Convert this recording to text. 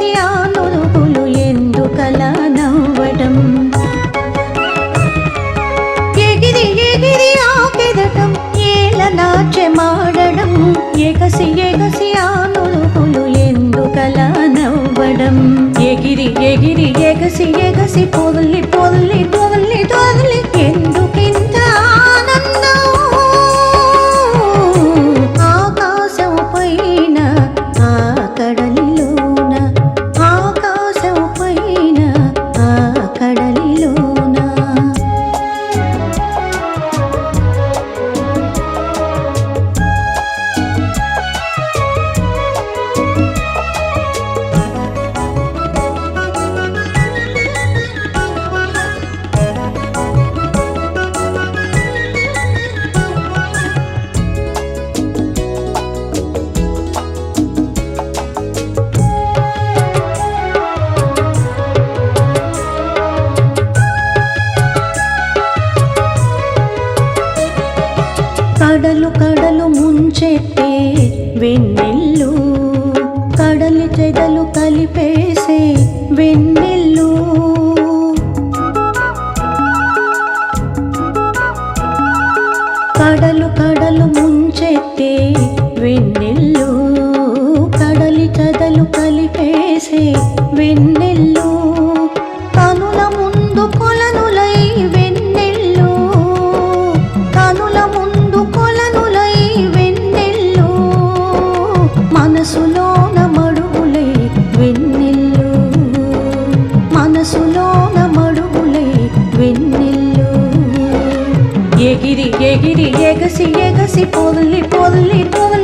ఎగసి ఆ నురుగులు ఎందుకలా నవ్వడం? ఎగిరి ఎగిరి ఏల నాట్యమాడడం ఎగసి ఎగసి ఆ నురుగులు ఎందుకలా నవ్వడం? ఎగిరి ఎగిరి ఎగసి ఎగసి కడలు కడలు ముంచెత్తే వెన్నెల్లు ఎగిరి ఎగిరి ఎగసి ఎగసి పొల్లి పొల్లి పొల్లి